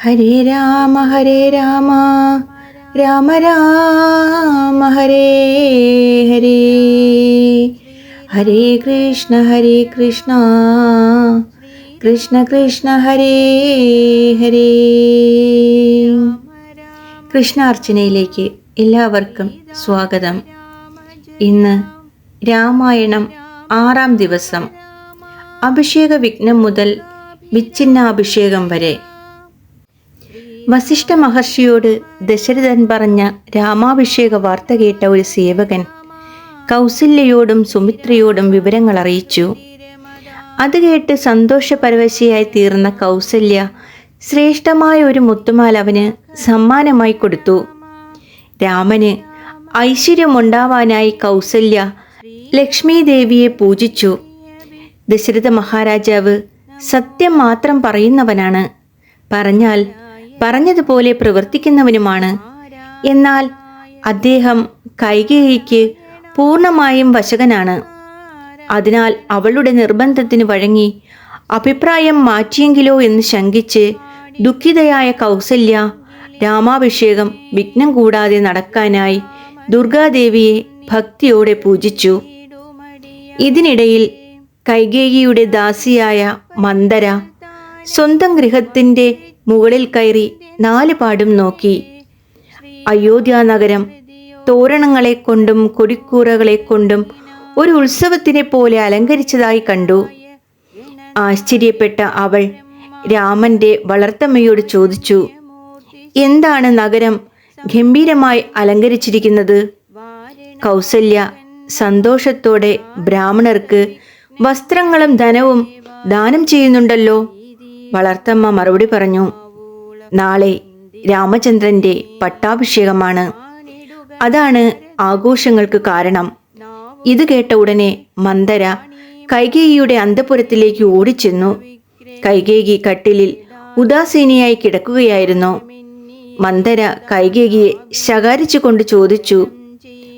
ഹരേ രാമ ഹരേ രാമ രാമ രാമ ഹരേ ഹരേ. ഹരേ കൃഷ്ണ ഹരേ കൃഷ്ണ കൃഷ്ണ കൃഷ്ണ ഹരേ ഹരേ. കൃഷ്ണാർച്ചനയിലേക്ക് എല്ലാവർക്കും സ്വാഗതം. ഇന്ന് രാമായണം ആറാം ദിവസം. അഭിഷേക വിഘ്നം മുതൽ വിച്ഛിന്നാഭിഷേകം വരെ. വസിഷ്ഠ മഹർഷിയോട് ദശരഥൻ പറഞ്ഞ രാമാഭിഷേക വാർത്ത കേട്ട ഒരു സേവകൻ കൗസല്യയോടും സുമിത്രയോടും വിവരങ്ങൾ അറിയിച്ചു. അത് കേട്ട് സന്തോഷപരവശയായി തീർന്ന കൗസല്യ ശ്രേഷ്ഠമായ ഒരു മുത്തുമാൽ അവന് സമ്മാനമായി കൊടുത്തു. രാമന് ഐശ്വര്യമുണ്ടാവാനായി കൗസല്യ ലക്ഷ്മി ദേവിയെ പൂജിച്ചു. ദശരഥ മഹാരാജാവ് സത്യം മാത്രം പറയുന്നവനാണ്. പറഞ്ഞാൽ പറഞ്ഞതുപോലെ പ്രവർത്തിക്കുന്നവനുമാണ്. എന്നാൽ അദ്ദേഹം കൈകേയിക്ക് പൂർണമായും വശകനാണ്. അതിനാൽ അവളുടെ നിർബന്ധത്തിന് വഴങ്ങി അഭിപ്രായം മാറ്റിയെങ്കിലോ എന്ന് ശങ്കിച്ച് ദുഃഖിതയായ കൗസല്യ രാമാഭിഷേകം വിഘ്നം കൂടാതെ നടക്കാനായി ദുർഗാദേവിയെ ഭക്തിയോടെ പൂജിച്ചു. ഇതിനിടയിൽ കൈകേയിയുടെ ദാസിയായ മന്ദര സ്വന്തം ഗൃഹത്തിന്റെ മുകളിൽ കയറി നാല് പാടും നോക്കി. അയോധ്യ നഗരം തോരണങ്ങളെ കൊണ്ടും കൊടിക്കൂറകളെ കൊണ്ടും ഒരു ഉത്സവത്തിനെ പോലെ അലങ്കരിച്ചതായി കണ്ടു. ആശ്ചര്യപ്പെട്ട അവൾ രാമന്റെ വളർത്തമ്മയോട് ചോദിച്ചു എന്താണ് നഗരം ഗംഭീരമായി അലങ്കരിച്ചിരിക്കുന്നത്? കൗസല്യ സന്തോഷത്തോടെ ബ്രാഹ്മണർക്ക് വസ്ത്രങ്ങളും ധനവും ദാനം ചെയ്യുന്നുണ്ടല്ലോ. വളർത്തമ്മ മറുപടി പറഞ്ഞു നാളെ രാമചന്ദ്രന്റെ പട്ടാഭിഷേകമാണ്. അതാണ് ആഘോഷങ്ങൾക്ക് കാരണം. ഇത് കേട്ട ഉടനെ മന്ദര കൈകേയിയുടെ അന്തപുരത്തിലേക്ക് ഓടിച്ചെന്നു. കൈകേയി കട്ടിലിൽ ഉദാസീനയായി കിടക്കുകയായിരുന്നു. മന്ദര കൈകേയിയെ ശകാരിച്ചുകൊണ്ട് ചോദിച്ചു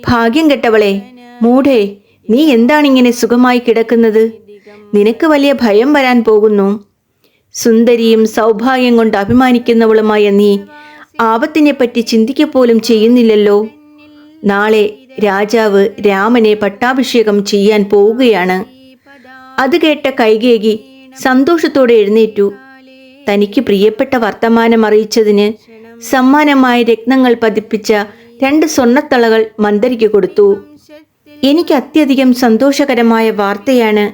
ഭാഗ്യം കെട്ടവളെ മൂഢേ നീ എന്താണിങ്ങനെ സുഖമായി കിടക്കുന്നത്? നിനക്ക് വലിയ ഭയം വരാൻ പോകുന്നു. സുന്ദരിയും സൗഭാഗ്യം കൊണ്ട് അഭിമാനിക്കുന്നവളുമായ നീ ആപത്തിനെ പറ്റി ചിന്തിക്കപ്പോലും ചെയ്യുന്നില്ലല്ലോ. നാളെ രാജാവ് രാമനെ പട്ടാഭിഷേകം ചെയ്യാൻ പോവുകയാണ്. അത് കേട്ട കൈകേകി സന്തോഷത്തോടെ എഴുന്നേറ്റു. തനിക്ക് പ്രിയപ്പെട്ട വർത്തമാനം അറിയിച്ചതിന് സമ്മാനമായി രത്നങ്ങൾ പതിപ്പിച്ച രണ്ട് സ്വർണത്തളകൾ മന്ദരിക്ക് കൊടുത്തു. എനിക്ക് അത്യധികം സന്തോഷകരമായ വാർത്തയാണ്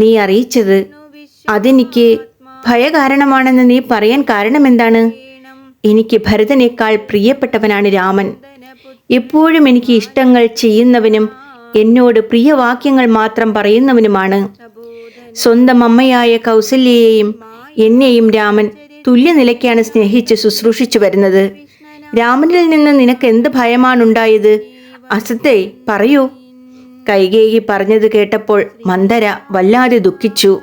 നീ അറിയിച്ചത്. അതെനിക്ക് ഭയകാരണമാണെന്ന് നീ പറയാൻ കാരണമെന്താണ്? എനിക്ക് ഭരതനേക്കാൾ പ്രിയപ്പെട്ടവനാണ് രാമൻ. എപ്പോഴും എനിക്ക് ഇഷ്ടങ്ങൾ ചെയ്യുന്നവനും എന്നോട് പ്രിയവാക്യങ്ങൾ മാത്രം പറയുന്നവനുമാണ്. സ്വന്തം അമ്മയായ കൗസല്യയെയും എന്നെയും രാമൻ തുല്യനിലയ്ക്കാണ് സ്നേഹിച്ച് ശുശ്രൂഷിച്ചു വരുന്നത്. രാമനിൽ നിന്ന് നിനക്ക് എന്ത് ഭയമാണുണ്ടായത് അസത്തെ പറയൂ. കൈകേയി പറഞ്ഞത് കേട്ടപ്പോൾ മന്ദര വല്ലാതെ ദുഃഖിച്ചു.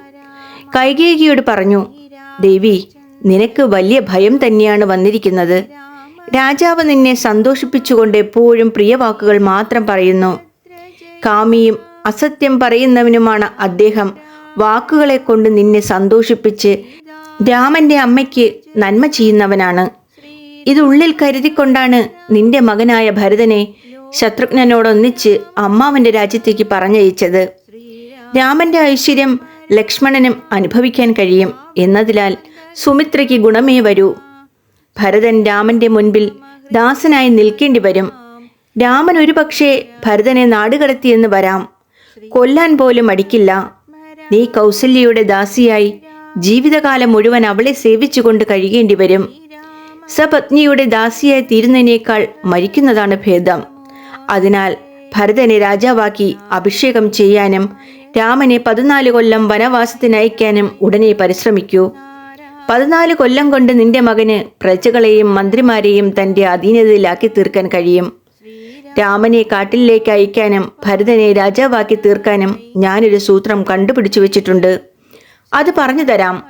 കൈകേകിയോട് പറഞ്ഞു ദേവി നിനക്ക് വലിയ ഭയം തന്നെയാണ് വന്നിരിക്കുന്നത്. രാജാവ് നിന്നെ സന്തോഷിപ്പിച്ചുകൊണ്ട് എപ്പോഴും പ്രിയവാക്കുകൾ മാത്രം പറയുന്നു. കാമിയും അസത്യം പറയുന്നവനുമാണ് അദ്ദേഹം. വാക്കുകളെ കൊണ്ട് നിന്നെ സന്തോഷിപ്പിച്ച് രാമന്റെ അമ്മയ്ക്ക് നന്മ ചെയ്യുന്നവനാണ്. ഇത് ഉള്ളിൽ കരുതിക്കൊണ്ടാണ് നിന്റെ മകനായ ഭരതനെ ശത്രുഘ്നനോടൊന്നിച്ച് അമ്മാവന്റെ രാജ്യത്തേക്ക് പറഞ്ഞയച്ചത്. രാമന്റെ ഐശ്വര്യം ലക്ഷ്മണനും അനുഭവിക്കാൻ കഴിയും. എന്നതിനാൽ സുമിത്രയ്ക്ക് ഗുണമേ വരൂ. ഭരതൻ രാമന്റെ മുൻപിൽ ദാസനായി നിൽക്കേണ്ടി വരും. രാമൻ ഒരുപക്ഷെ ഭരതനെ നാടുകടത്തിയെന്ന് വരാം. കൊല്ലാൻ പോലും അടിക്കില്ല നീ കൗസല്യയുടെ ദാസിയായി ജീവിതകാലം മുഴുവൻ അവളെ സേവിച്ചുകൊണ്ട് കഴിയേണ്ടി വരും. സപത്നിയുടെ ദാസിയായി തീരുന്നതിനേക്കാൾ മരിക്കുന്നതാണ് ഭേദം. അതിനാൽ ഭരതനെ രാജാവാക്കി അഭിഷേകം ചെയ്യാനും രാമനെ പതിനാല് കൊല്ലം വനവാസത്തിനയക്കാനും ഉടനെ പരിശ്രമിക്കൂ. പതിനാല് കൊല്ലം കൊണ്ട് നിന്റെ മകന് പ്രജകളെയും മന്ത്രിമാരെയും തന്റെ അധീനതയിലാക്കി തീർക്കാൻ കഴിയും. രാമനെ കാട്ടിലേക്ക് അയക്കാനും ഭരതനെ രാജാവാക്കി തീർക്കാനും ഞാനൊരു സൂത്രം കണ്ടുപിടിച്ചു വെച്ചിട്ടുണ്ട്. അത് പറഞ്ഞു തരാം.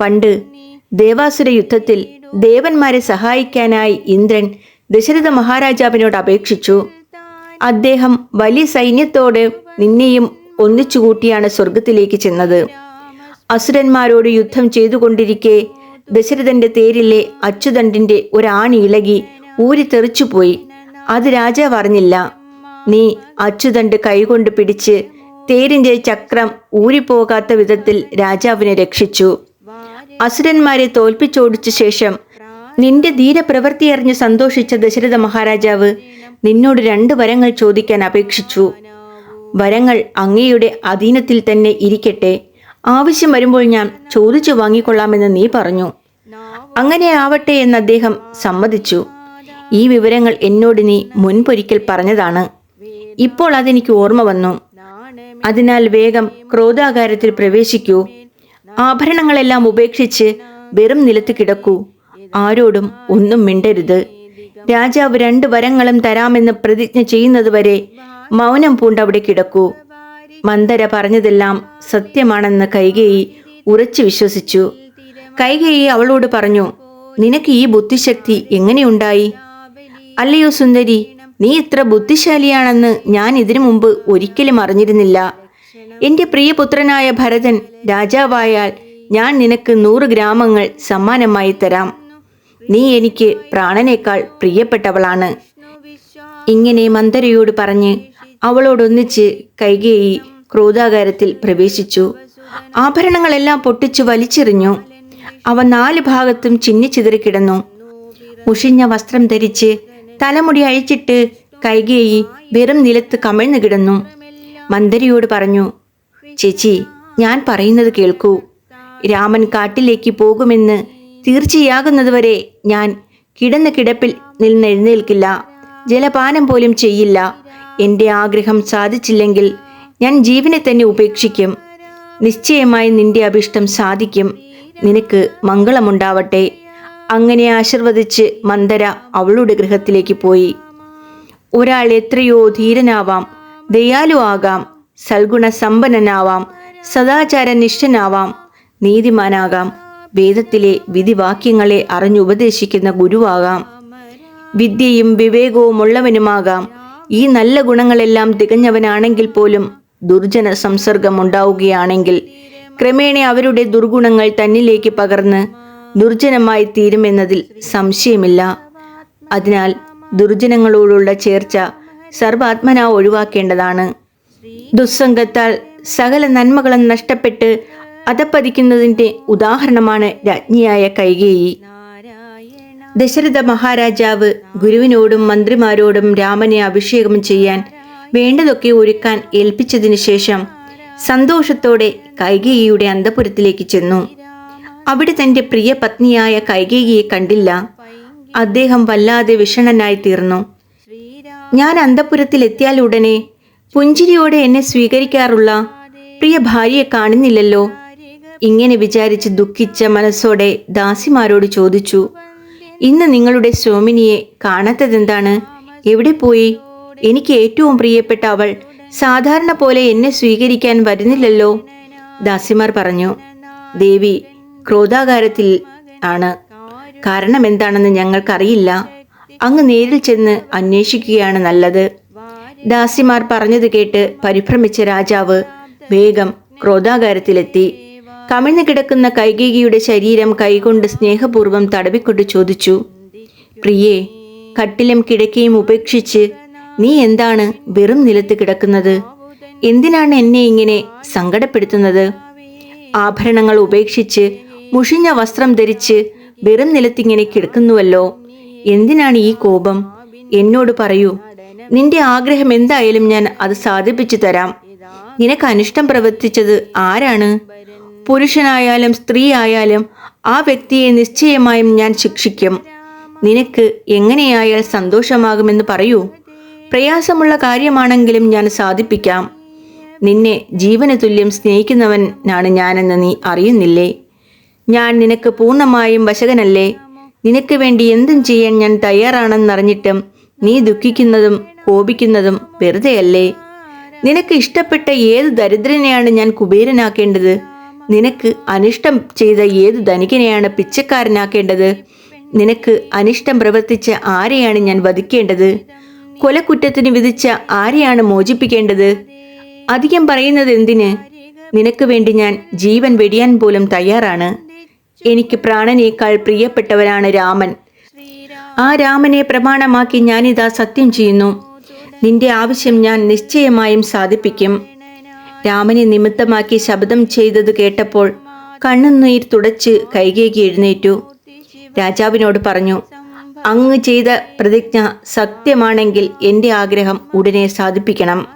പണ്ട് ദേവാസുര യുദ്ധത്തിൽ ദേവന്മാരെ സഹായിക്കാനായി ഇന്ദ്രൻ ദശരഥ മഹാരാജാവിനോട് അപേക്ഷിച്ചു. അദ്ദേഹം വലിയ സൈന്യത്തോട് നിന്നെയും ഒന്നിച്ചുകൂട്ടിയാണ് സ്വർഗത്തിലേക്ക് ചെന്നത്. അസുരന്മാരോട് യുദ്ധം ചെയ്തുകൊണ്ടിരിക്കെ ദശരഥന്റെ തേരിലെ അച്ചുതണ്ടിന്റെ ഒരാണി ഇളകി ഊരി തെറിച്ചുപോയി അത് രാജാവ് അറിഞ്ഞില്ല. നീ അച്ചുതണ്ട് കൈകൊണ്ട് പിടിച്ച് തേരിന്റെ ചക്രം ഊരിപ്പോകാത്ത വിധത്തിൽ രാജാവിനെ രക്ഷിച്ചു. അസുരന്മാരെ തോൽപ്പിച്ചോടിച്ച ശേഷം നിന്റെ ധീരപ്രവൃത്തി അറിഞ്ഞ് സന്തോഷിച്ച ദശരഥ മഹാരാജാവ് നിന്നോട് രണ്ട് വരങ്ങൾ ചോദിക്കാൻ അപേക്ഷിച്ചു. വരങ്ങൾ അങ്ങയുടെ അധീനത്തിൽ തന്നെ ഇരിക്കട്ടെ. ആവശ്യം വരുമ്പോൾ ഞാൻ ചോദിച്ചു വാങ്ങിക്കൊള്ളാമെന്ന് നീ പറഞ്ഞു. അങ്ങനെ ആവട്ടെ എന്ന് അദ്ദേഹം സമ്മതിച്ചു. ഈ വിവരങ്ങൾ എന്നോട് നീ മുൻപൊരിക്കൽ പറഞ്ഞതാണ്. ഇപ്പോൾ അതെനിക്ക് ഓർമ്മ വന്നു. അതിനാൽ വേഗം ക്രോധാകാരത്തിൽ പ്രവേശിക്കൂ. ആഭരണങ്ങളെല്ലാം ഉപേക്ഷിച്ച് വെറും നിലത്ത് കിടക്കൂ. ആരോടും ഒന്നും മിണ്ടരുത്. രാജാവ് രണ്ട് വരങ്ങളും തരാമെന്ന് പ്രതിജ്ഞ ചെയ്യുന്നതുവരെ മൗനം പൂണ്ടവിടെ കിടക്കൂ. മന്ദര പറഞ്ഞതെല്ലാം സത്യമാണെന്ന് കൈകേയി ഉറച്ചു വിശ്വസിച്ചു. കൈകേയി അവളോട് പറഞ്ഞു നിനക്ക് ഈ ബുദ്ധിശക്തി എങ്ങനെയുണ്ടായി? അല്ലയോ സുന്ദരി നീ ഇത്ര ബുദ്ധിശാലിയാണെന്ന് ഞാൻ ഇതിനു മുമ്പ് ഒരിക്കലും അറിഞ്ഞിരുന്നില്ല. എന്റെ പ്രിയപുത്രനായ ഭരതൻ രാജാവായാൽ ഞാൻ നിനക്ക് നൂറ് ഗ്രാമങ്ങൾ സമ്മാനമായി തരാം. നീ എനിക്ക് പ്രാണനേക്കാൾ പ്രിയപ്പെട്ടവളാണ്. ഇങ്ങനെ മന്ദരയോട് പറഞ്ഞ് അവളോടൊന്നിച്ച് കൈകേയി ക്രോധാകാരത്തിൽ പ്രവേശിച്ചു. ആഭരണങ്ങളെല്ലാം പൊട്ടിച്ചു വലിച്ചെറിഞ്ഞു. അവ നാല് ഭാഗത്തും ചിന്നിച്ചിതറി കിടന്നു. മുഷിഞ്ഞ വസ്ത്രം ധരിച്ച് തലമുടി അഴിച്ചിട്ട് കൈകേയി വെറും നിലത്ത് കമിഴ്ന്നു കിടന്നു. മന്ദരിയോട് പറഞ്ഞു ചേച്ചി ഞാൻ പറയുന്നത് കേൾക്കൂ. രാമൻ കാട്ടിലേക്ക് പോകുമെന്ന് തീർച്ചയാകുന്നതുവരെ ഞാൻ കിടന്ന കിടപ്പിൽ നിന്നെഴുന്നേൽക്കില്ല ജലപാനം പോലും ചെയ്യില്ല. എന്റെ ആഗ്രഹം സാധിച്ചില്ലെങ്കിൽ ഞാൻ ജീവനെ തന്നെ ഉപേക്ഷിക്കും. നിശ്ചയമായി നിന്റെ അഭിഷ്ടം സാധിക്കും. നിനക്ക് മംഗളമുണ്ടാവട്ടെ. അങ്ങനെ ആശീർവദിച്ച് മന്ദര അവളുടെ ഗൃഹത്തിലേക്ക് പോയി. ഒരാൾ എത്രയോ ധീരനാവാം ദയാലു ആകാം സൽഗുണസമ്പന്നനാവാം സദാചാരനിഷ്ഠനാവാം നീതിമാനാകാം. വേദത്തിലെ വിധിവാക്യങ്ങളെ അറിഞ്ഞുപദേശിക്കുന്ന ഗുരുവാകാം. വിദ്യയും വിവേകവും ഉള്ളവനുമാകാം ഈ നല്ല ഗുണങ്ങളെല്ലാം തികഞ്ഞവനാണെങ്കിൽ പോലും ദുർജന സംസർഗം ഉണ്ടാവുകയാണെങ്കിൽ ക്രമേണ അവരുടെ ദുർഗുണങ്ങൾ തന്നിലേക്ക് പകർന്ന് ദുർജനമായി തീരുമെന്നതിൽ സംശയമില്ല. അതിനാൽ ദുർജനങ്ങളോടുള്ള ചേർച്ച സർവാത്മന ഒഴിവാക്കേണ്ടതാണ്. ദുസ്സംഗത്താൽ സകല നന്മകളും നഷ്ടപ്പെട്ട് അധപ്പതിക്കുന്നതിന്റെ ഉദാഹരണമാണ് രാജ്ഞിയായ കൈകേയി. ദശരഥ മഹാരാജാവ് ഗുരുവിനോടും മന്ത്രിമാരോടും രാമനെ അഭിഷേകം ചെയ്യാൻ വേണ്ടതൊക്കെ ഒരുക്കാൻ ഏൽപ്പിച്ചതിനു ശേഷം സന്തോഷത്തോടെ കൈകേയിയുടെ അന്തപുരത്തിലേക്ക് ചെന്നു. അവിടെ തന്റെ പ്രിയ പത്നിയായ കൈകേയിയെ കണ്ടില്ല. അദ്ദേഹം വല്ലാതെ വിഷണനായി തീർന്നു. ഞാൻ അന്തപുരത്തിൽ എത്തിയാൽ ഉടനെ പുഞ്ചിരിയോടെ എന്നെ സ്വീകരിക്കാറുള്ള പ്രിയ ഭാര്യയെ കാണുന്നില്ലല്ലോ. ഇങ്ങനെ വിചാരിച്ച് ദുഃഖിച്ച മനസ്സോടെ ദാസിമാരോട് ചോദിച്ചു ഇന്ന് നിങ്ങളുടെ സ്വാമിനിയെ കാണാത്തതെന്താണ്? എവിടെ പോയി? എനിക്ക് ഏറ്റവും പ്രിയപ്പെട്ട അവൾ സാധാരണ പോലെ എന്നെ സ്വീകരിക്കാൻ വരുന്നില്ലല്ലോ. ദാസിമാർ പറഞ്ഞു ദേവി ക്രോധാകാരത്തിൽ ആണ്. കാരണം എന്താണെന്ന് ഞങ്ങൾക്കറിയില്ല. അങ്ങ് നേരിൽ ചെന്ന് അന്വേഷിക്കുകയാണ് നല്ലത്. ദാസിമാർ പറഞ്ഞത് കേട്ട് പരിഭ്രമിച്ച രാജാവ് വേഗം ക്രോധാകാരത്തിലെത്തി. കമിഴ്ന്നു കിടക്കുന്ന കൈകേകിയുടെ ശരീരം കൈകൊണ്ട് സ്നേഹപൂർവം തടവിക്കൊണ്ട് ചോദിച്ചു പ്രിയേ കട്ടിലും കിടക്കയും ഉപേക്ഷിച്ച് നീ എന്താണ് വെറും നിലത്ത് കിടക്കുന്നത്? എന്തിനാണ് എന്നെ ഇങ്ങനെ സങ്കടപ്പെടുത്തുന്നത്? ആഭരണങ്ങൾ ഉപേക്ഷിച്ച് മുഷിഞ്ഞ വസ്ത്രം ധരിച്ച് വെറും നിലത്തിങ്ങനെ കിടക്കുന്നുവല്ലോ. എന്തിനാണ് ഈ കോപം? എന്നോട് പറയൂ നിന്റെ ആഗ്രഹം എന്തായാലും ഞാൻ അത് സാധിപ്പിച്ചു തരാം. നിനക്ക് അനിഷ്ടം പ്രവർത്തിച്ചത് ആരാണ്? പുരുഷനായാലും സ്ത്രീ ആയാലും ആ വ്യക്തിയെ നിശ്ചയമായും ഞാൻ ശിക്ഷിക്കും. നിനക്ക് എങ്ങനെയായാൽ സന്തോഷമാകുമെന്ന് പറയൂ. പ്രയാസമുള്ള കാര്യമാണെങ്കിലും ഞാൻ സാധിപ്പിക്കാം. നിന്നെ ജീവന തുല്യം സ്നേഹിക്കുന്നവനാണ് ഞാനെന്ന് നീ അറിയുന്നില്ലേ? ഞാൻ നിനക്ക് പൂർണമായും വശകനല്ലേ? നിനക്ക് വേണ്ടി എന്തും ചെയ്യാൻ ഞാൻ തയ്യാറാണെന്നറിഞ്ഞിട്ടും നീ ദുഃഖിക്കുന്നതും കോപിക്കുന്നതും വെറുതെയല്ലേ? നിനക്ക് ഇഷ്ടപ്പെട്ട ഏത് ദരിദ്രനെയാണ് ഞാൻ കുബേരനാക്കേണ്ടത്? നിനക്ക് അനിഷ്ടം ചെയ്ത ഏത് ധനികനെയാണ് പിച്ചക്കാരനാക്കേണ്ടത്? നിനക്ക് അനിഷ്ടം പ്രവർത്തിച്ച ആരെയാണ് ഞാൻ വധിക്കേണ്ടത്? കൊലക്കുറ്റത്തിന് വിധിച്ച ആരെയാണ് മോചിപ്പിക്കേണ്ടത്? അധികം പറയുന്നത് എന്തിന്? നിനക്ക് വേണ്ടി ഞാൻ ജീവൻ വെടിയാൻ പോലും തയ്യാറാണ്. എനിക്ക് പ്രാണനേക്കാൾ പ്രിയപ്പെട്ടവനാണ് രാമൻ. ആ രാമനെ പ്രമാണമാക്കി ഞാനിതാ സത്യം ചെയ്യുന്നു. നിന്റെ ആവശ്യം ഞാൻ നിശ്ചയമായും സാധിപ്പിക്കും. രാമനെ നിമിത്തമാക്കി ശബ്ദം ചെയ്തത് കേട്ടപ്പോൾ കണ്ണുനീർ തുടച്ച് കൈകേകി എഴുന്നേറ്റു. രാജാവിനോട് പറഞ്ഞു അങ്ങ് ചെയ്ത പ്രതിജ്ഞ സത്യമാണെങ്കിൽ എന്റെ ആഗ്രഹം ഉടനെ സാധിപ്പിക്കണം.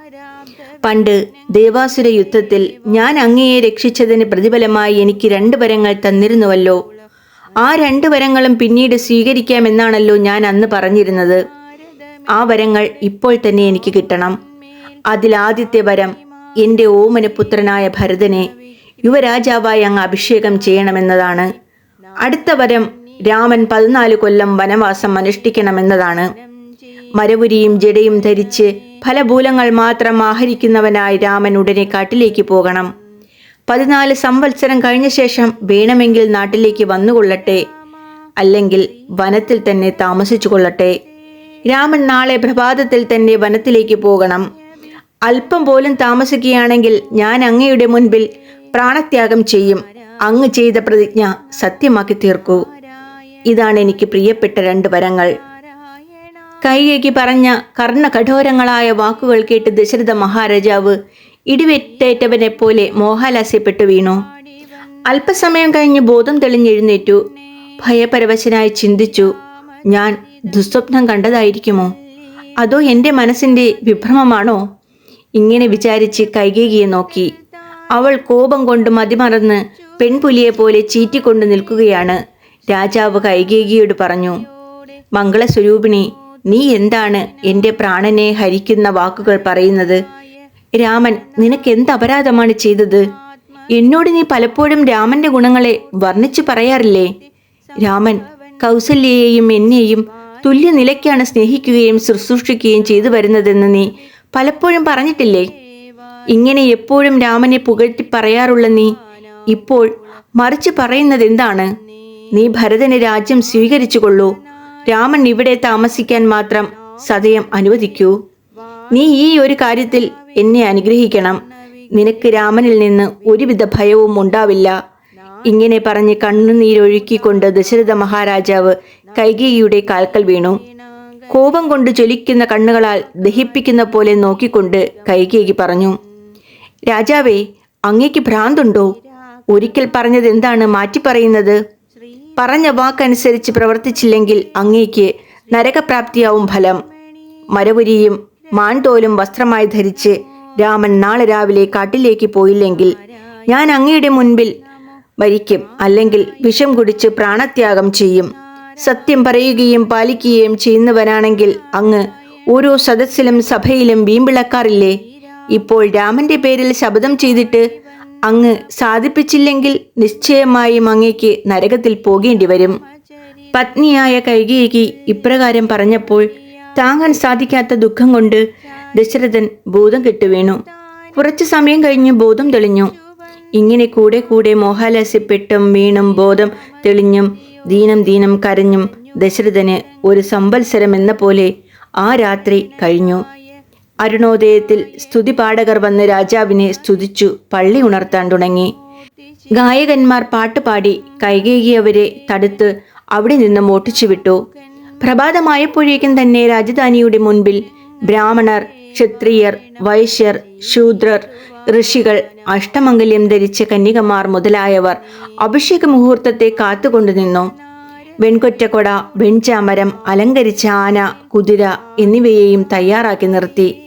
പണ്ട് ദേവാസുര യുദ്ധത്തിൽ ഞാൻ അങ്ങയെ രക്ഷിച്ചതിന് പ്രതിഫലമായി എനിക്ക് രണ്ട് വരങ്ങൾ തന്നിരുന്നുവല്ലോ. ആ രണ്ട് വരങ്ങളും പിന്നീട് സ്വീകരിക്കാമെന്നാണല്ലോ ഞാൻ അന്ന് പറഞ്ഞിരുന്നത്. ആ വരങ്ങൾ ഇപ്പോൾ തന്നെ എനിക്ക് കിട്ടണം. അതിലാദ്യത്തെ വരം എന്റെ ഓമനപുത്രനായ ഭരതനെ യുവരാജാവായി അങ്ങ് അഭിഷേകം ചെയ്യണമെന്നതാണ്. അടുത്ത വരം രാമൻ പതിനാല് കൊല്ലം വനവാസം അനുഷ്ഠിക്കണമെന്നതാണ്. മരവുരിയും ജടയും ധരിച്ച് ഫലഭൂലങ്ങൾ മാത്രം ആഹരിക്കുന്നവനായി രാമൻ ഉടനെ കാട്ടിലേക്ക് പോകണം. പതിനാല് സംവത്സരം കഴിഞ്ഞ ശേഷം വേണമെങ്കിൽ നാട്ടിലേക്ക് വന്നുകൊള്ളട്ടെ അല്ലെങ്കിൽ വനത്തിൽ തന്നെ താമസിച്ചു കൊള്ളട്ടെ രാമൻ നാളെ പ്രഭാതത്തിൽ തന്നെ വനത്തിലേക്ക് പോകണം. അല്പം പോലും താമസിക്കുകയാണെങ്കിൽ ഞാൻ അങ്ങയുടെ മുൻപിൽ പ്രാണത്യാഗം ചെയ്യും. അങ്ങ് ചെയ്ത പ്രതിജ്ഞ സത്യമാക്കി തീർക്കൂ. ഇതാണ് എനിക്ക് പ്രിയപ്പെട്ട രണ്ട് വരങ്ങൾ. കൈകേക്ക് പറഞ്ഞ കർണകഠോരങ്ങളായ വാക്കുകൾ കേട്ട് ദശരഥ മഹാരാജാവ് ഇടിവെറ്റേറ്റവനെ പോലെ മോഹാലാസ്യപ്പെട്ടു വീണു. അല്പസമയം കഴിഞ്ഞ് ബോധം തെളിഞ്ഞെഴുന്നേറ്റു. ഭയപരവശനായി ചിന്തിച്ചു ഞാൻ ദുസ്വപ്നം കണ്ടതായിരിക്കുമോ? അതോ എന്റെ മനസ്സിന്റെ വിഭ്രമമാണോ? ഇങ്ങനെ വിചാരിച്ച് കൈകേകിയെ നോക്കി. അവൾ കോപം കൊണ്ട് മതിമറന്ന് പെൺപുലിയെ പോലെ ചീറ്റിക്കൊണ്ട് നിൽക്കുകയാണ്. രാജാവ് കൈകേകിയോട് പറഞ്ഞു മംഗളസ്വരൂപിണി നീ എന്താണ് എന്റെ പ്രാണനെ ഹരിക്കുന്ന വാക്കുകൾ പറയുന്നത്? രാമൻ നിനക്ക് എന്ത് അപരാധമാണ് ചെയ്തത്? എന്നോട് നീ പലപ്പോഴും രാമന്റെ ഗുണങ്ങളെ വർണിച്ചു പറയാറില്ലേ? രാമൻ കൗസല്യയെയും എന്നെയും തുല്യ നിലയ്ക്കാണ് സ്നേഹിക്കുകയും ശുശ്രൂഷിക്കുകയും ചെയ്തു വരുന്നതെന്ന് നീ പലപ്പോഴും പറഞ്ഞിട്ടില്ലേ ഇങ്ങനെ എപ്പോഴും രാമനെ പുകഴ്ത്തി പറയാറുള്ള നീ ഇപ്പോൾ മറിച്ച് പറയുന്നത് എന്താണ് നീ ഭരതന് രാജ്യം സ്വീകരിച്ചു കൊള്ളൂ രാമൻ ഇവിടെ താമസിക്കാൻ മാത്രം സതയം അനുവദിക്കൂ. നീ ഈ ഒരു കാര്യത്തിൽ എന്നെ അനുഗ്രഹിക്കണം. നിനക്ക് രാമനിൽ നിന്ന് ഒരുവിധ ഭയവും ഉണ്ടാവില്ല ഇങ്ങനെ പറഞ്ഞ് കണ്ണുനീരൊഴുക്കിക്കൊണ്ട് ദശരഥ മഹാരാജാവ് കൈകേയിയുടെ കാൽക്കൽ വീണു. കോപം കൊണ്ട് ജ്വലിക്കുന്ന കണ്ണുകളാൽ ദഹിപ്പിക്കുന്ന പോലെ നോക്കിക്കൊണ്ട് കൈകേകി പറഞ്ഞു രാജാവേ അങ്ങേക്ക് ഭ്രാന്തുണ്ടോ? ഒരിക്കൽ പറഞ്ഞത് എന്താണ് മാറ്റി പറയുന്നത് പറഞ്ഞ വാക്കനുസരിച്ച് പ്രവർത്തിച്ചില്ലെങ്കിൽ അങ്ങേക്ക് നരകപ്രാപ്തിയാവും ഫലം. മരവുരിയും മാൻതോലും വസ്ത്രമായി ധരിച്ച് രാമൻ നാളെ രാവിലെ കാട്ടിലേക്ക് പോയില്ലെങ്കിൽ ഞാൻ അങ്ങയുടെ മുൻപിൽ മരിക്കും അല്ലെങ്കിൽ വിഷം കുടിച്ച് പ്രാണത്യാഗം ചെയ്യും. സത്യം പറയുകയും പാലിക്കുകയും ചെയ്യുന്നവനാണെങ്കിൽ അങ്ങ് ഓരോ സദസ്സിലും സഭയിലും വീമ്പിളക്കാറില്ലേ? ഇപ്പോൾ രാമന്റെ പേരിൽ ശബ്ദം ചെയ്തിട്ട് അങ്ങ് സാധിപ്പിച്ചില്ലെങ്കിൽ നിശ്ചയമായും അങ്ങേക്ക് നരകത്തിൽ പോകേണ്ടി വരും. പത്നിയായ കൈകേകി ഇപ്രകാരം പറഞ്ഞപ്പോൾ താങ്ങാൻ സാധിക്കാത്ത ദുഃഖം കൊണ്ട് ദശരഥൻ ബോധം കെട്ടുവീണു കുറച്ചു സമയം കഴിഞ്ഞ് ബോധം തെളിഞ്ഞു. ഇങ്ങനെ കൂടെ കൂടെ മോഹാലസ്യപ്പെട്ടും വീണും ബോധം തെളിഞ്ഞും ദീനം ദീനം കരഞ്ഞും ദശരഥന് ഒരു സംവത്സരം എന്ന പോലെ ആ രാത്രി കഴിഞ്ഞു. അരുണോദയത്തിൽ സ്തുതിപാഠകർ വന്ന് രാജാവിനെ സ്തുതിച്ചു പള്ളി ഉണർത്താൻ തുടങ്ങി. ഗായകന്മാർ പാട്ടുപാടി കൈകേകിയവരെ തടുത്ത് അവിടെ നിന്ന് മോട്ടിച്ചു വിട്ടു. പ്രഭാതമായപ്പോഴേക്കും തന്നെ രാജധാനിയുടെ മുൻപിൽ ബ്രാഹ്മണർ ക്ഷത്രിയർ വൈശ്യർ ശൂദ്രർ ഋഷികൾ അഷ്ടമംഗല്യം ധരിച്ച കന്യകമാർ മുതലായവർ അഭിഷേക മുഹൂർത്തത്തെ കാത്തുകൊണ്ടു നിന്നു വെൺകൊറ്റക്കൊട വെൺചാമരം അലങ്കരിച്ച ആന കുതിര എന്നിവയെയും തയ്യാറാക്കി നിർത്തി.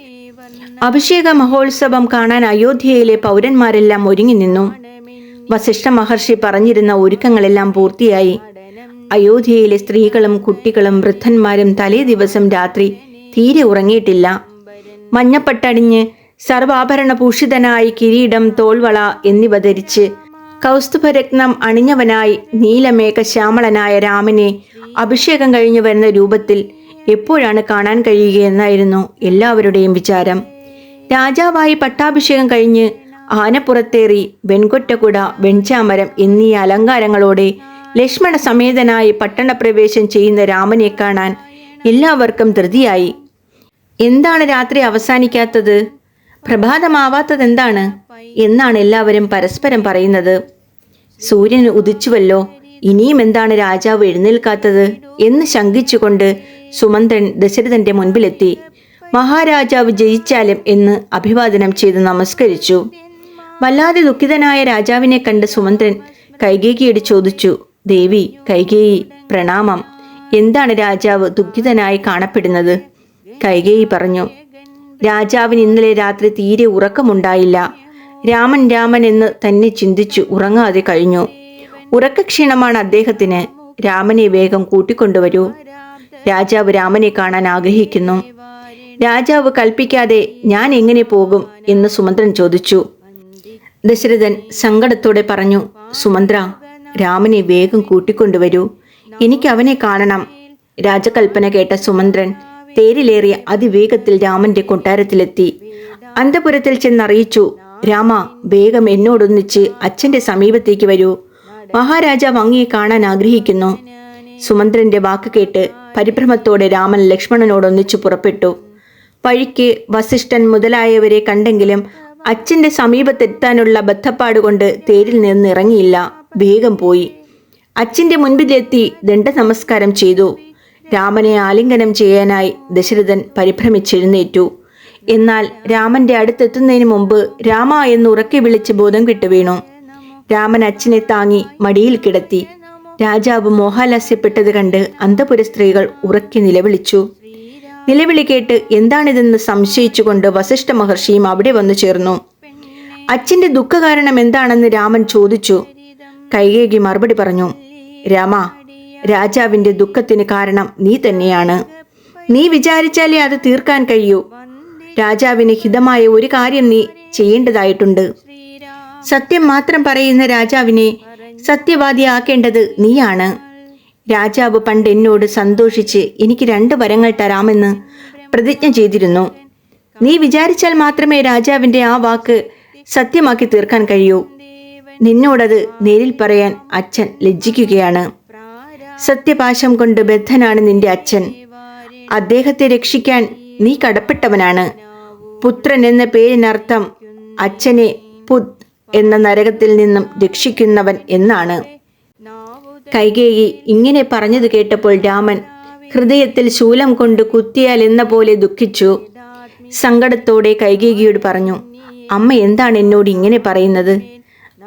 അഭിഷേക മഹോത്സവം കാണാൻ അയോധ്യയിലെ പൗരന്മാരെല്ലാം ഒരുങ്ങി നിന്നു വസിഷ്ഠ മഹർഷി പറഞ്ഞിരുന്ന ഒരുക്കങ്ങളെല്ലാം പൂർത്തിയായി. അയോധ്യയിലെ സ്ത്രീകളും കുട്ടികളും വൃദ്ധന്മാരും തലേ ദിവസം രാത്രി തീരെ ഉറങ്ങിയിട്ടില്ല. മഞ്ഞപ്പട്ടണിഞ്ഞ് സർവാഭരണ ഭൂഷിതനായി കിരീടം തോൾവള എന്നിവ ധരിച്ച് കൗസ്തുഭരത്നം അണിഞ്ഞവനായി നീലമേഘ ശ്യാമളനായ രാമനെ അഭിഷേകം കഴിഞ്ഞു വരുന്ന രൂപത്തിൽ എപ്പോഴാണ് കാണാൻ കഴിയുകയെന്നായിരുന്നു എല്ലാവരുടെയും വിചാരം. രാജാവായി പട്ടാഭിഷേകം കഴിഞ്ഞ് ആനപ്പുറത്തേറി വെൺകൊറ്റക്കുട വെൺചാമരം എന്നീ അലങ്കാരങ്ങളോടെ ലക്ഷ്മണ സമേതനായി പട്ടണപ്രവേശം ചെയ്യുന്ന രാമനെ കാണാൻ എല്ലാവർക്കും ധൃതിയായി. എന്താണ് രാത്രി അവസാനിക്കാത്തത്? പ്രഭാതമാവാത്തത് എന്താണ് എന്നാണ് എല്ലാവരും പരസ്പരം പറയുന്നത്. സൂര്യൻ ഉദിച്ചുവല്ലോ ഇനിയും എന്താണ് രാജാവ് എഴുന്നേൽക്കാത്തത് എന്ന് ശങ്കിച്ചുകൊണ്ട് സുമന്ത്രൻ ദശരഥന്റെ മുൻപിലെത്തി. മഹാരാജാവ് ജയിച്ചാലും എന്ന് അഭിവാദനം ചെയ്ത് നമസ്കരിച്ചു. വല്ലാതെ ദുഃഖിതനായ രാജാവിനെ കണ്ട് സുമന്ത്രൻ കൈകേകിയോട് ചോദിച്ചു ദേവി കൈകേയി പ്രണാമം. എന്താണ് രാജാവ് ദുഃഖിതനായി കാണപ്പെടുന്നത്? കൈകേയി പറഞ്ഞു രാജാവിന് ഇന്നലെ രാത്രി തീരെ ഉറക്കമുണ്ടായില്ല. രാമൻ രാമൻ എന്ന് തന്നെ ചിന്തിച്ചു ഉറങ്ങാതെ കഴിഞ്ഞു. ഉറക്കക്ഷീണമാണ് അദ്ദേഹത്തിന്. രാമനെ വേഗം കൂട്ടിക്കൊണ്ടുവരൂ. രാജാവ് രാമനെ കാണാൻ ആഗ്രഹിക്കുന്നു. രാജാവ് കൽപ്പിക്കാതെ ഞാൻ എങ്ങനെ പോകും എന്ന് സുമന്ത്രൻ ചോദിച്ചു. ദശരഥൻ സങ്കടത്തോടെ പറഞ്ഞു സുമന്ത്ര രാമനെ വേഗം കൂട്ടിക്കൊണ്ടുവരൂ. എനിക്ക് അവനെ കാണണം. രാജകൽപ്പന കേട്ട സുമന്ത്രൻ തേരിലേറിയ അതിവേഗത്തിൽ രാമന്റെ കൊട്ടാരത്തിലെത്തി. അന്തപുരത്തിൽ ചെന്നറിയിച്ചു രാമ വേഗം എന്നോടൊന്നിച്ച് അച്ഛന്റെ സമീപത്തേക്ക് വരൂ. മഹാരാജാവ് അങ്ങയെ കാണാൻ ആഗ്രഹിക്കുന്നു. സുമന്ത്രന്റെ വാക്ക് കേട്ട് പരിഭ്രമത്തോടെ രാമൻ ലക്ഷ്മണനോടൊന്നിച്ചു പുറപ്പെട്ടു. വഴിക്ക് വസിഷ്ഠൻ മുതലായവരെ കണ്ടെങ്കിലും അച്ഛന്റെ സമീപത്തെത്താനുള്ള ബദ്ധപ്പാട് കൊണ്ട് തേരിൽ നിന്നിറങ്ങിയില്ല വേഗം പോയി. അച്ഛന്റെ മുൻപിലെത്തി ദണ്ഡ നമസ്കാരം ചെയ്തു. രാമനെ ആലിംഗനം ചെയ്യാനായി ദശരഥൻ പരിഭ്രമിച്ചെഴുന്നേറ്റു. എന്നാൽ രാമന്റെ അടുത്തെത്തുന്നതിന് മുമ്പ് രാമ എന്ന് ഉറക്കെ വിളിച്ച് ബോധം കിട്ടുവീണു രാമൻ അച്ഛനെ താങ്ങി മടിയിൽ കിടത്തി. രാജാവ് മോഹാലസ്യപ്പെട്ടത് കണ്ട് അന്തപുര സ്ത്രീകൾ ഉറക്കി നിലവിളിച്ചു. നിലവിളി കേട്ട് എന്താണിതെന്ന് സംശയിച്ചുകൊണ്ട് വസിഷ്ഠ മഹർഷിയും അവിടെ വന്നു ചേർന്നു. അച്ഛന്റെ ദുഃഖകാരണം എന്താണെന്ന് രാമൻ ചോദിച്ചു. കൈകേകി മറുപടി പറഞ്ഞു രാമ രാജാവിന്റെ ദുഃഖത്തിന് കാരണം നീ തന്നെയാണ്. നീ വിചാരിച്ചാലേ അത് തീർക്കാൻ കഴിയൂ. രാജാവിന് ഹിതമായ ഒരു കാര്യം നീ ചെയ്യേണ്ടതായിട്ടുണ്ട്. സത്യം മാത്രം പറയുന്ന രാജാവിനെ സത്യവാദിയാക്കേണ്ടത് നീയാണ്. രാജാവ് പണ്ട് എന്നോട് സന്തോഷിച്ച് എനിക്ക് രണ്ട് വരങ്ങൾ തരാമെന്ന് പ്രതിജ്ഞ ചെയ്തിരുന്നു. നീ വിചാരിച്ചാൽ മാത്രമേ രാജാവിന്റെ ആ വാക്ക് സത്യമാക്കി തീർക്കാൻ കഴിയൂ. നിന്നോടത് നേരിൽ പറയാൻ അച്ഛൻ ലജ്ജിക്കുകയാണ്. സത്യപാശം കൊണ്ട് ബദ്ധനാണ് നിന്റെ അച്ഛൻ. അദ്ദേഹത്തെ രക്ഷിക്കാൻ നീ കടപ്പെട്ടവനാണ്. പുത്രൻ എന്ന പേരിനർത്ഥം അച്ഛനെ പുത് എന്ന നരകത്തിൽ നിന്നും രക്ഷിക്കുന്നവൻ എന്നാണ്. കൈകേയി ഇങ്ങനെ പറഞ്ഞത് കേട്ടപ്പോൾ രാമൻ ഹൃദയത്തിൽ ശൂലം കൊണ്ട് കുത്തിയാൽ എന്ന പോലെ ദുഃഖിച്ചു. സങ്കടത്തോടെ കൈകേകിയോട് പറഞ്ഞു അമ്മ എന്താണ് എന്നോട് ഇങ്ങനെ പറയുന്നത്?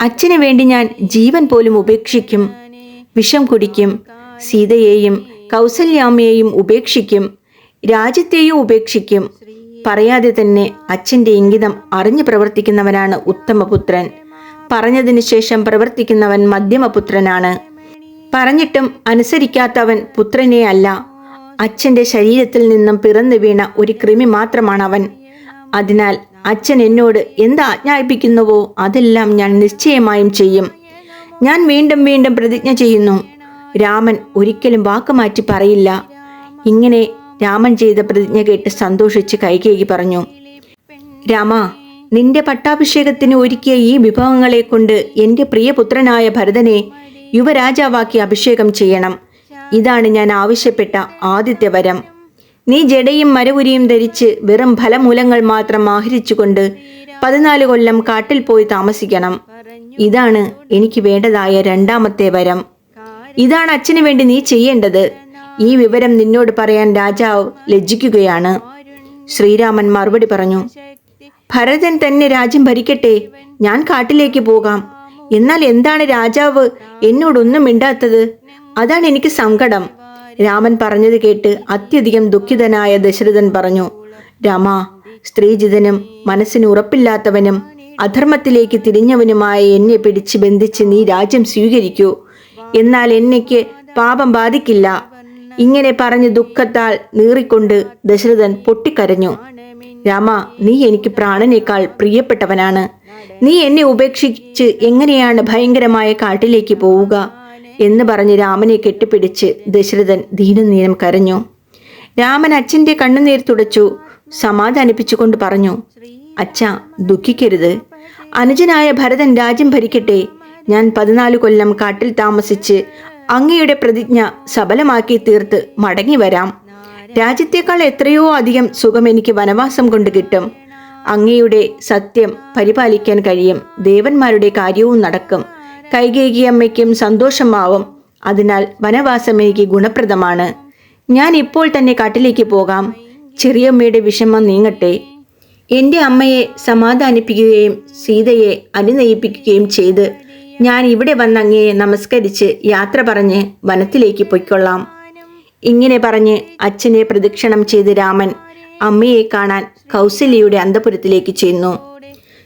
അച്ഛന് വേണ്ടി ഞാൻ ജീവൻ പോലും ഉപേക്ഷിക്കും വിഷം കുടിക്കും സീതയെയും കൗസല്യാമ്മയെയും ഉപേക്ഷിക്കും രാജ്യത്തെയും ഉപേക്ഷിക്കും. പറയാതെ തന്നെ അച്ഛന്റെ ഇംഗിതം അറിഞ്ഞു പ്രവർത്തിക്കുന്നവനാണ് ഉത്തമപുത്രൻ. പറഞ്ഞതിനു ശേഷം പ്രവർത്തിക്കുന്നവൻ മധ്യമപുത്രനാണ്. പറഞ്ഞിട്ടും അനുസരിക്കാത്തവൻ പുത്രനെ അല്ല. അച്ഛന്റെ ശരീരത്തിൽ നിന്നും പിറന്നു വീണ ഒരു കൃമി മാത്രമാണ് അവൻ. അതിനാൽ അച്ഛൻ എന്നോട് എന്ത് ആജ്ഞാപിക്കുന്നുവോ? അതെല്ലാം ഞാൻ നിശ്ചയമായും ചെയ്യും. ഞാൻ വീണ്ടും വീണ്ടും പ്രതിജ്ഞ ചെയ്യുന്നു. രാമൻ ഒരിക്കലും വാക്ക് മാറ്റി പറയില്ല. ഇങ്ങനെ രാമൻ ചെയ്ത പ്രതിജ്ഞ കേട്ട് സന്തോഷിച്ച് കൈകേകി പറഞ്ഞു. രാമ നിന്റെ പട്ടാഭിഷേകത്തിന് ഒരുക്കിയ ഈ വിഭവങ്ങളെ കൊണ്ട് എന്റെ പ്രിയപുത്രനായ ഭരതനെ യുവരാജാവാക്കി അഭിഷേകം ചെയ്യണം. ഇതാണ് ഞാൻ ആവശ്യപ്പെട്ട ആദ്യത്തെ വരം. നീ ജടയും മരവുരിയും ധരിച്ച് വെറും ഫലമൂലങ്ങൾ മാത്രം ആഹരിച്ചുകൊണ്ട് പതിനാല് കൊല്ലം കാട്ടിൽ പോയി താമസിക്കണം. ഇതാണ് എനിക്ക് വേണ്ടതായ രണ്ടാമത്തെ വരം. ഇതാണ് അച്ഛന് വേണ്ടി നീ ചെയ്യേണ്ടത്. ഈ വിവരം നിന്നോട് പറയാൻ രാജാവ് ലജ്ജിക്കുകയാണ്. ശ്രീരാമൻ മറുപടി പറഞ്ഞു ഭരതൻ തന്നെ രാജ്യം ഭരിക്കട്ടെ. ഞാൻ കാട്ടിലേക്ക് പോകാം. എന്നാൽ എന്താണ് രാജാവ് എന്നോടൊന്നും മിണ്ടാത്തത്? അതാണ് എനിക്ക് സങ്കടം. രാമൻ പറഞ്ഞത് കേട്ട് അത്യധികം ദുഃഖിതനായ ദശരഥൻ പറഞ്ഞു രാമ സ്ത്രീജിതനും മനസ്സിന് ഉറപ്പില്ലാത്തവനും അധർമ്മത്തിലേക്ക് തിരിഞ്ഞവനുമായ എന്നെ പിടിച്ച് ബന്ധിച്ച് നീ രാജ്യം സ്വീകരിക്കൂ. എന്നാൽ എന്നെക്ക് പാപം ബാധിക്കില്ല. ഇങ്ങനെ പറഞ്ഞ് ദുഃഖത്താൽ നീറിക്കൊണ്ട് ദശരഥൻ പൊട്ടിക്കരഞ്ഞു. രാമ നീ എനിക്ക് പ്രാണനേക്കാൾ പ്രിയപ്പെട്ടവനാണ്. നീ എന്നെ ഉപേക്ഷിച്ച് എങ്ങനെയാണ് ഭയങ്കരമായ കാട്ടിലേക്ക് പോവുക? എന്ന് പറഞ്ഞ് രാമനെ കെട്ടിപ്പിടിച്ച് ദശരഥൻ ദീനനീനം കരഞ്ഞു. രാമൻ അച്ഛന്റെ കണ്ണുനീർ തുടച്ചു സമാധാനിപ്പിച്ചുകൊണ്ട് പറഞ്ഞു അച്ഛ ദുഃഖിക്കരുത്. അനുജനായ ഭരതൻ രാജ്യം ഭരിക്കട്ടെ. ഞാൻ പതിനാല് കൊല്ലം കാട്ടിൽ താമസിച്ച് അങ്ങയുടെ പ്രതിജ്ഞ സബലമാക്കി തീർത്ത് മടങ്ങി വരാം. രാജ്യത്തേക്കാൾ എത്രയോ അധികം സുഖം എനിക്ക് വനവാസം കൊണ്ട് കിട്ടും. അങ്ങയുടെ സത്യം പരിപാലിക്കാൻ കഴിയും. ദേവന്മാരുടെ കാര്യവും നടക്കും. കൈകേകിയമ്മയ്ക്കും സന്തോഷമാവും. അതിനാൽ വനവാസം എനിക്ക് ഗുണപ്രദമാണ്. ഞാൻ ഇപ്പോൾ തന്നെ കാട്ടിലേക്ക് പോകാം. ചെറിയമ്മയുടെ വിഷമം നീങ്ങട്ടെ. എന്റെ അമ്മയെ സമാധാനിപ്പിക്കുകയും സീതയെ അനുനയിപ്പിക്കുകയും ചെയ്ത് ഞാൻ ഇവിടെ വന്ന് അങ്ങയെ നമസ്കരിച്ച് യാത്ര പറഞ്ഞ് വനത്തിലേക്ക് പൊയ്ക്കൊള്ളാം. ഇങ്ങനെ പറഞ്ഞ് അച്ഛനെ പ്രദക്ഷിണം ചെയ്ത് രാമൻ അമ്മയെ കാണാൻ കൗസല്യയുടെ അന്തപുരത്തിലേക്ക് ചെന്നു.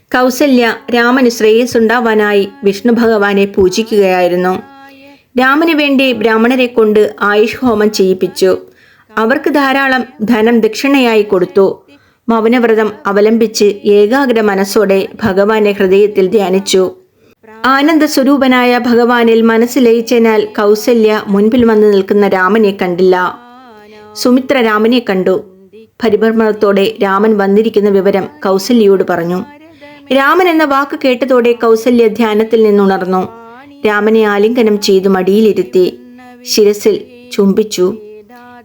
കൗസല്യ രാമന് ശ്രേയസ്സുണ്ടാവാനായി വിഷ്ണു ഭഗവാനെ പൂജിക്കുകയായിരുന്നു. രാമന് വേണ്ടി ബ്രാഹ്മണരെ കൊണ്ട് ആയുഷ് ഹോമം ചെയ്യിപ്പിച്ചു. അവർക്ക് ധാരാളം ധനം ദക്ഷിണയായി കൊടുത്തു. മൗനവ്രതം അവലംബിച്ച് ഏകാഗ്ര മനസ്സോടെ ഭഗവാനെ ഹൃദയത്തിൽ ധ്യാനിച്ചു. ആനന്ദ സ്വരൂപനായ ഭഗവാനിൽ മനസ്സിലയിച്ചതിനാൽ കൗസല്യ മുൻപിൽ വന്നു നിൽക്കുന്ന രാമനെ കണ്ടില്ല. സുമിത്ര രാമനെ കണ്ടു. പരിഭ്രമത്തോടെ രാമൻ വന്നിരിക്കുന്ന വിവരം കൗസല്യയോട് പറഞ്ഞു. രാമൻ എന്ന വാക്ക് കേട്ടതോടെ കൗസല്യ ധ്യാനത്തിൽ നിന്നുണർന്നു. രാമനെ ആലിംഗനം ചെയ്തു മടിയിലിരുത്തി. ശിരസിൽ ചുംബിച്ചു.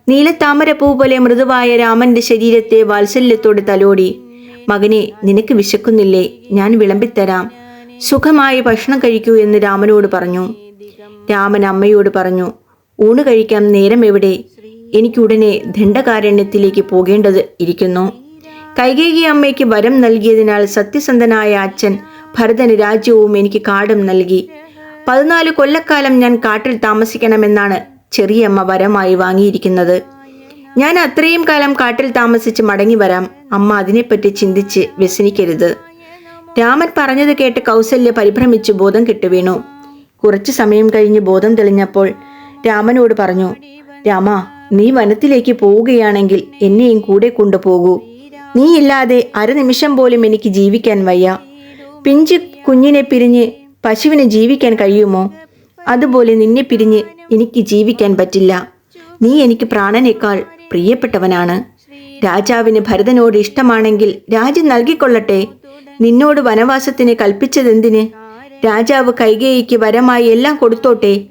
നീലത്താമര പൂ പോലെ മൃദുവായ രാമന്റെ ശരീരത്തെ വാത്സല്യത്തോടെ തലോടി. മകനെ നിനക്ക് വിശക്കുന്നില്ലേ? ഞാൻ വിളമ്പിത്തരാം. സുഖമായി ഭക്ഷണം കഴിക്കൂ എന്ന് രാമനോട് പറഞ്ഞു. രാമൻ അമ്മയോട് പറഞ്ഞു ഊണ് കഴിക്കാൻ നേരം എവിടെ? എനിക്കുടനെ ദണ്ഡകാരണ്യത്തിലേക്ക് പോകേണ്ടത് ഇരിക്കുന്നു. കൈകേകി അമ്മയ്ക്ക് വരം നൽകിയതിനാൽ സത്യസന്ധനായ അച്ഛൻ ഭരതന് രാജ്യവും എനിക്ക് കാടും നൽകി. പതിനാല് കൊല്ലക്കാലം ഞാൻ കാട്ടിൽ താമസിക്കണമെന്നാണ് ചെറിയമ്മ വരമായി വാങ്ങിയിരിക്കുന്നത്. ഞാൻ അത്രയും കാലം കാട്ടിൽ താമസിച്ച് മടങ്ങി വരാം. അമ്മ അതിനെപ്പറ്റി ചിന്തിച്ച് വ്യസനിക്കരുത്. രാമൻ പറഞ്ഞത് കേട്ട് കൗസല്യ പരിഭ്രമിച്ച് ബോധം കെട്ടുവീണു കുറച്ചു സമയം കഴിഞ്ഞ് ബോധം തെളിഞ്ഞപ്പോൾ രാമനോട് പറഞ്ഞു രാമ നീ വനത്തിലേക്ക് പോവുകയാണെങ്കിൽ എന്നെയും കൂടെ കൊണ്ടുപോകൂ. നീ ഇല്ലാതെ അരനിമിഷം പോലും എനിക്ക് ജീവിക്കാൻ വയ്യ. പിഞ്ചു കുഞ്ഞിനെ പിരിഞ്ഞ് പശുവിന് ജീവിക്കാൻ കഴിയുമോ? അതുപോലെ നിന്നെ പിരിഞ്ഞ് എനിക്ക് ജീവിക്കാൻ പറ്റില്ല. നീ എനിക്ക് പ്രാണനേക്കാൾ പ്രിയപ്പെട്ടവനാണ്. രാജാവിന് ഭരതനോട് ഇഷ്ടമാണെങ്കിൽ രാജ്യം നൽകിക്കൊള്ളട്ടെ. നിന്നോട് വനവാസത്തിന് കൽപ്പിച്ചതെന്തിന്? രാജാവ് കൈകേയിക്ക് വരമായി എല്ലാം കൊടുത്തോട്ടെ.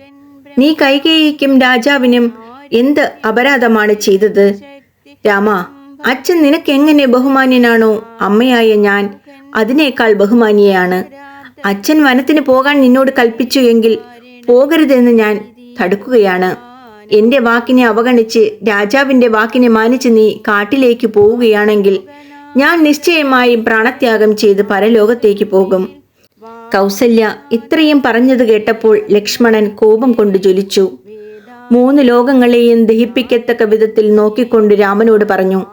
നീ കൈകേയിക്കും രാജാവിനും എന്ത് അപരാധമാണ് ചെയ്തത്? രാമ അച്ഛൻ നിനക്ക് എങ്ങനെ ബഹുമാന്യനാണോ? അമ്മയായ ഞാൻ അതിനേക്കാൾ ബഹുമാനിയാണ് അച്ഛൻ വനത്തിന് പോകാൻ നിന്നോട് കൽപ്പിച്ചു എങ്കിൽ പോകരുതെന്ന് ഞാൻ തടുക്കുകയാണ്. എന്റെ വാക്കിനെ അവഗണിച്ച് രാജാവിന്റെ വാക്കിനെ മാനിച്ച് നീ കാട്ടിലേക്ക് പോവുകയാണെങ്കിൽ ഞാൻ നിശ്ചയമായും പ്രാണത്യാഗം ചെയ്ത് പരലോകത്തേക്ക് പോകും. കൗസല്യ ഇത്രയും പറഞ്ഞത് കേട്ടപ്പോൾ ലക്ഷ്മണൻ കോപം കൊണ്ട് ജ്വലിച്ചു. മൂന്ന് ലോകങ്ങളെയും ദഹിപ്പിക്കത്തക്ക വിധത്തിൽ നോക്കിക്കൊണ്ട് രാമനോട് പറഞ്ഞു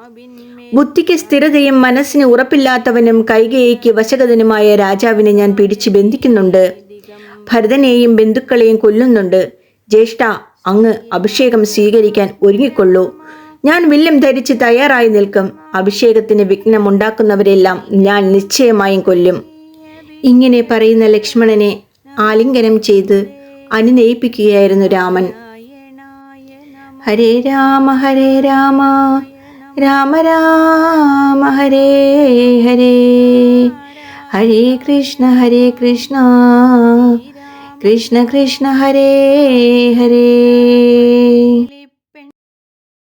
ബുദ്ധിക്ക് സ്ഥിരതയും മനസ്സിന് ഉറപ്പില്ലാത്തവനും കൈകേയിക്ക് വശഗതനുമായ രാജാവിനെ ഞാൻ പിടിച്ചു ബന്ധിക്കുന്നുണ്ട്. ഭരതനെയും ബന്ധുക്കളെയും കൊല്ലുന്നുണ്ട്. ജ്യേഷ്ഠ അങ്ങ് അഭിഷേകം സ്വീകരിക്കാൻ ഒരുങ്ങിക്കൊള്ളൂ. ഞാൻ വില്യം ധരിച്ച് തയ്യാറായി നിൽക്കും. അഭിഷേകത്തിന് വിഘ്നമുണ്ടാക്കുന്നവരെല്ലാം ഞാൻ നിശ്ചയമായും കൊല്ലും. ഇങ്ങനെ പറയുന്ന ലക്ഷ്മണനെ ആലിംഗനം ചെയ്ത് അനുനയിപ്പിക്കുകയായിരുന്നു രാമൻ. ഹരേ രാമ ഹരേ രാമ രാമ രാമ ഹരേ ഹരേ. ഹരേ കൃഷ്ണ ഹരേ കൃഷ്ണ കൃഷ്ണ കൃഷ്ണ ഹരേ ഹരേ.